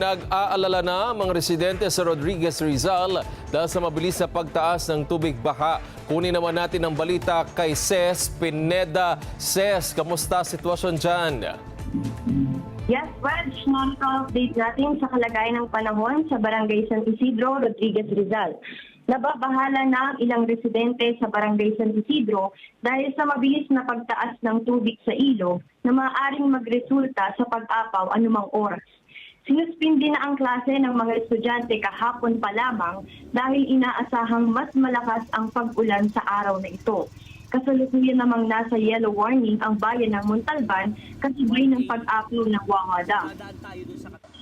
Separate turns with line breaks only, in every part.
Nag-aalala na mga residente sa Rodriguez Rizal dahil sa mabilis na pagtaas ng tubig baha. Kunin naman natin ang balita kay Ces Pineda. Ces, kamusta sitwasyon dyan?
Yes, Wedge, update natin sa kalagayan ng panahon sa Barangay San Isidro, Rodriguez Rizal. Nababahala na ang ilang residente sa Barangay San Isidro dahil sa mabilis na pagtaas ng tubig sa ilog na maaaring magresulta sa pag-apaw anumang oras. Sinuspindi na ang klase ng mga estudyante kahapon pa lamang dahil inaasahang mas malakas ang pag-ulan sa araw na ito. Kasalukuyan namang nasa yellow warning ang bayan ng Montalban kasabay ng pag-apaw ng Wawa Dam.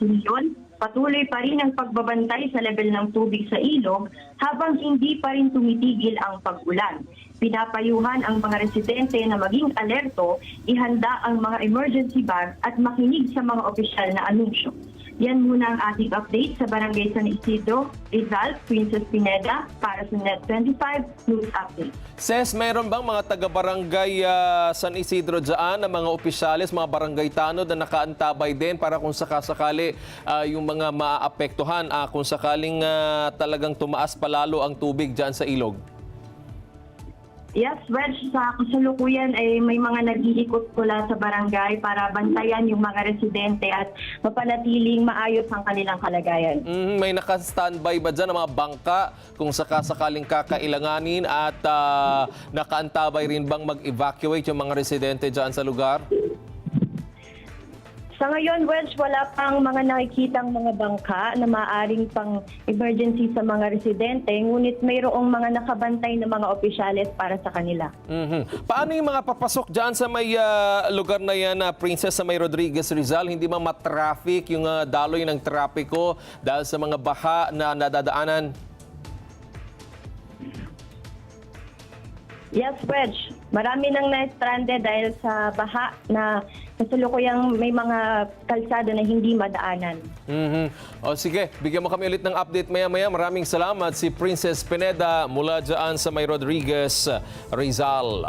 Ngayon, patuloy pa rin ang pagbabantay sa level ng tubig sa ilog habang hindi pa rin tumitigil ang pag-ulan. Pinapayuhan ang mga residente na maging alerto, ihanda ang mga emergency bag at makinig sa mga opisyal na anunsyo. Yan muna ang ating update sa Barangay San Isidro, Rizal, Princess Pineda para sa Net25 News Update.
Ces, mayroon bang mga taga-barangay ah, San Isidro dyan, na mga opisyalis, mga barangay tanod na nakaantabay din para kung sakasakali ah, yung mga maaapektuhan, ah, kung sakaling ah, talagang tumaas palalo ang tubig dyan sa ilog?
Yes, Wedge, sa kasalukuyan ay may mga nag-iikot pula sa barangay para bantayan yung mga residente at mapanatiling maayos ang kanilang kalagayan.
Mhm, may naka-standby ba dyan ang mga bangka kung sakasakaling kakailanganin at ah, nakaantabay rin bang mag-evacuate yung mga residente dyan sa lugar?
Sa ngayon, Wedge, wala pang mga nakikitang mga bangka na maaring pang emergency sa mga residente, ngunit mayroong mga nakabantay na mga opisyalis para sa kanila.
Mhm. Paano yung mga papasok dyan sa may ah, lugar na yan, na Princess sa may Rodriguez Rizal? Hindi ba matraffic yung ah, daloy ng trapiko dahil sa mga baha na nadadaanan?
Yes, Wedge. Marami nang na-stranded dahil sa baha na kasalukuyang may mga kalsada na hindi madaanan.
Mhm. O sige, bigyan mo kami ulit ng update maya-maya. Maraming salamat si Princess Pineda mula dyan sa may Rodriguez Rizal.